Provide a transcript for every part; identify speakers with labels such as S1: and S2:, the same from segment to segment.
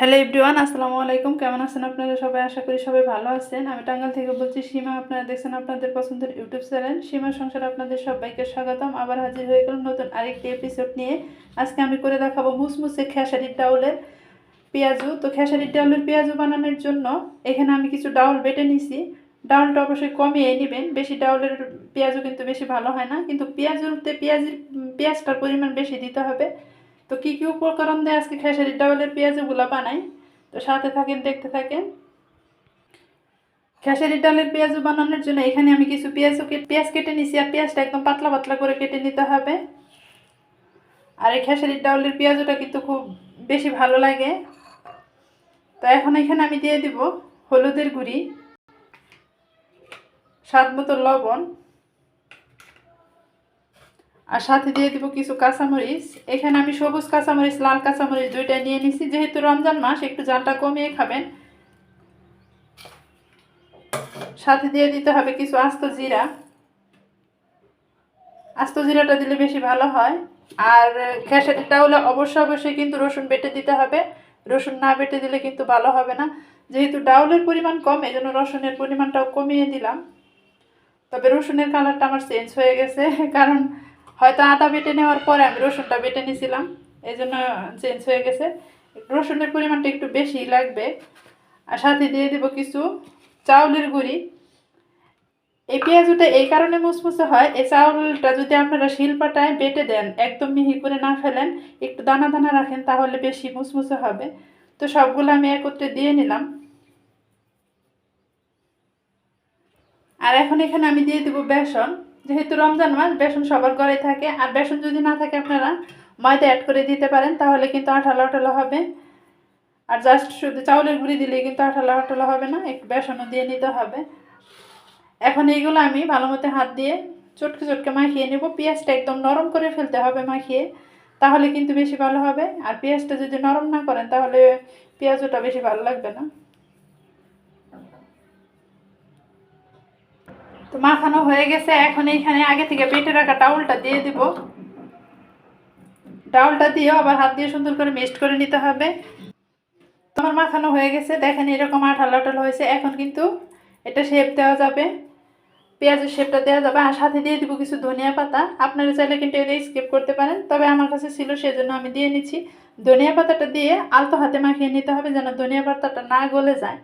S1: Hello everyone আসসালামু আলাইকুম। কেমন আছেন আপনারা সবাই? আশা করি সবাই ভালো আছেন। আমি টাঙ্গাল থেকে বলছি, সীমা, আপনারা দেখছেন আপনাদের পছন্দের ইউটিউব চ্যানেল। সীমা সংসার আপনাদের সবাইকে স্বাগতম। আবার হাজির হয়ে গেলাম নতুন আরেকটি এপিসোড নিয়ে। আজকে আমি করে দেখাবো মুসমুসে খেসারির ডাউলের পেঁয়াজু। তো খেসারির ডাউলের পেঁয়াজু বানানোর জন্য এখানে আমি কিছু ডাউল বেটে নিছি। ডাউলটা অবশ্যই কমিয়ে নেবেন। বেশি ডাউলের পেঁয়াজও কিন্তু বেশি ভালো হয় না। কিন্তু পেঁয়াজুতে পেঁয়াজের, পেঁয়াজটার পরিমাণ বেশি দিতে হবে। তো কী কী উপকরণ দিয়ে? আজকে খেসারির ডাউলের পেঁয়াজগুলো বানাই। তো সাথে থাকেন, দেখতে থাকেন। খেসারির ডালের পেঁয়াজ বানানোর জন্য এখানে আমি কিছু পেঁয়াজ পেঁয়াজ কেটে নিছি আর পেঁয়াজটা একদম পাতলা পাতলা করে কেটে নিতে হবে। আর এই খেসারির ডাউলের পেঁয়াজটা কিন্তু খুব বেশি ভালো লাগে। তো এখন এখানে আমি দিয়ে দিব হলুদের গুঁড়ি, স্বাদ মতো লবণ। আর সাথে দিয়ে দিব কিছু কাঁচামরিচ। এখানে আমি সবুজ কাঁচামরিচ, লাল কাঁচামরিচ দুইটাই নিয়ে নিছি। যেহেতু রমজান মাস, একটু জালটা কমিয়ে খাবেন। সাথে দিয়ে দিতে হবে কিছু আস্ত জিরা। আস্ত জিরাটা দিলে বেশি ভালো হয়। আর খেসারিটা হলে অবশ্যই অবশ্যই কিন্তু রসুন বেটে দিতে হবে। রসুন না বেটে দিলে কিন্তু ভালো হবে না। যেহেতু ডাউলের পরিমাণ কম এই জন্য রসুনের পরিমাণটাও কমিয়ে দিলাম। তবে রসুনের কালারটা আমার চেঞ্জ হয়ে গেছে, কারণ হয়তো আদা বেটে নেওয়ার পরে আমি রসুনটা বেটে নিয়েছিলাম এই জন্য চেঞ্জ হয়ে গেছে। রসুনের পরিমাণটা একটু বেশি লাগবে। আর সাথে দিয়ে দেবো কিছু চাউলের গুঁড়ি। এই পেঁয়াজুটা এই কারণে মুসমুসে হয়, এই চাউলটা যদি আপনারা শিলপাটায় বেটে দেন, একদম মিহি করে না ফেলেন, একটু দানা দানা রাখেন, তাহলে বেশি মুসমুসে হবে। তো সবগুলো আমি একত্রে দিয়ে নিলাম। আর এখন এখানে আমি দিয়ে দেবো বেসন। যেহেতু রমজান মাস, বেসন সবার ঘরে থাকে। আর বেসন যদি না থাকে আপনারা ময়দা অ্যাড করে দিতে পারেন, তাহলে কিন্তু আঠালো আঠালো হবে। আর জাস্ট শুধু চাউলের গুঁড়ি দিলে কিন্তু আঠালো আঠালো হবে না, একটু বেসনও দিয়ে নিতে হবে। এখন এইগুলো আমি ভালো মতো হাত দিয়ে চটকে চটকে মাখিয়ে নেব। পেঁয়াজটা একদম নরম করে ফেলতে হবে মাখিয়ে, তাহলে কিন্তু বেশি ভালো হবে। আর পেঁয়াজটা যদি নরম না করেন, তাহলে পেঁয়াজটা বেশি ভালো লাগবে না। তো মাখানো হয়ে গেছে, এখন এইখানে আগে থেকে বেটে রাখা টাউলটা দিয়ে দিব। ডাউলটা দিয়েও আবার হাত দিয়ে সুন্দর করে মিক্সড করে নিতে হবে। তোমার মাখানো হয়ে গেছে, দেখেন এরকম আঠালো আঠালো হয়েছে, এখন কিন্তু এটা শেপ দেওয়া যাবে। পেঁয়াজের শেপটা দেওয়া যাবে, আর সাথে দিয়ে দিব কিছু ধনিয়া পাতা। আপনারা চাইলে কিন্তু এটা স্কিপ করতে পারেন, তবে আমার কাছে ছিল সেজন্য আমি দিয়ে নিচ্ছি। ধনিয়া পাতাটা দিয়ে আলতো হাতে মাখিয়ে নিতে হবে যেন ধনিয়া পাতাটা না গলে যায়।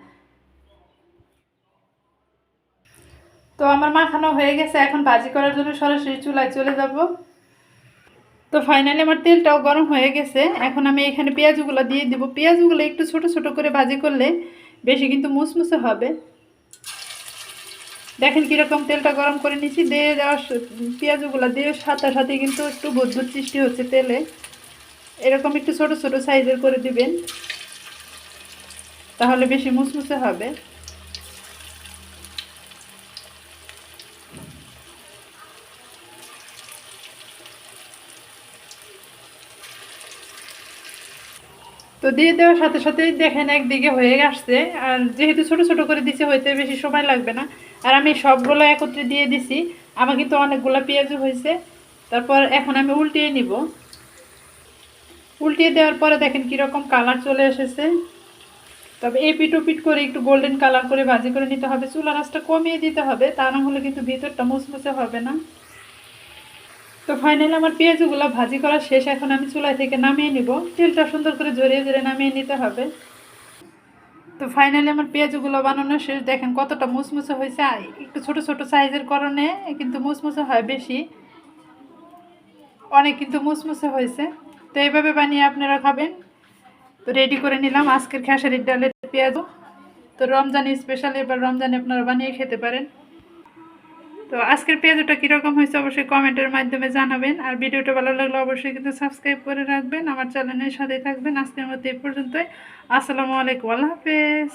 S1: তো আমার মাখানো হয়ে গেছে, এখন ভাজি করার জন্য সরাসরি চুলায় চলে যাব। তো ফাইনালি আমার তেলটাও গরম হয়ে গেছে, এখন আমি এখানে পেঁয়াজগুলো দিয়ে দিব। পেঁয়াজগুলো একটু ছোট ছোট করে ভাজি করলে বেশি কিন্তু মুসমুসে হবে। দেখেন কীরকম তেলটা গরম করে নিচ্ছি দিয়ে দেওয়ার পেঁয়াজগুলো দিয়ে সাথে সাথে কিন্তু একটু বুদবুদ সৃষ্টি হচ্ছে তেলে। এরকম একটু ছোট ছোট সাইজের করে দিবেন, তাহলে বেশি মুসমুসে হবে। তো দিয়ে দেওয়ার সাথে সাথেই দেখেন একদিকে হয়ে আসছে। আর যেহেতু ছোট ছোট করে দিছে, হইতে বেশি সময় লাগবে না। আর আমি সবগুলো একত্রে দিয়ে দিছি। আমার কিন্তু অনেকগুলো পেঁয়াজও হয়েছে। তারপর এখন আমি উল্টিয়ে নিব। উল্টিয়ে দেওয়ার পরে দেখেন কীরকম কালার চলে এসেছে। তবে এই পিট পিট করে একটু গোল্ডেন কালার করে ভাজি করে নিতে হবে। চুলা রাসটা কমিয়ে দিতে হবে। তা না হলে কিন্তু ভিতরটা মুচমুচে হবে না। তো ফাইনালি আমার পেঁয়াজগুলো ভাজি করা শেষ, এখন আমি চুলাই থেকে নামিয়ে নিব। তেলটা সুন্দর করে জড়িয়ে জড়িয়ে নামিয়ে নিতে হবে। তো ফাইনালি আমার পেঁয়াজগুলো বানানো শেষ। দেখেন কতটা মুসমুসে হয়েছে। একটু ছোট ছোট সাইজের কারণে কিন্তু মুসমুসে হয় বেশি। অনেক কিন্তু মুসমুসে হয়েছে। তো এইভাবে বানিয়ে আপনারা খাবেন। তো রেডি করে নিলাম আজকের খেসারির ডালের পেঁয়াজও। তো রমজান স্পেশাল এবার রমজানে আপনারা বানিয়ে খেতে পারেন। তো আজকের পেজটা কীরকম হয়েছে অবশ্যই কমেন্টের মাধ্যমে জানাবেন। আর ভিডিওটা ভালো লাগলে অবশ্যই কিন্তু সাবস্ক্রাইব করে রাখবেন। আমার চ্যানেলের সাথে থাকবেন। আজকের মধ্যে এই পর্যন্তই। আসসালামু আলাইকুম। আল্লাহ হাফেজ।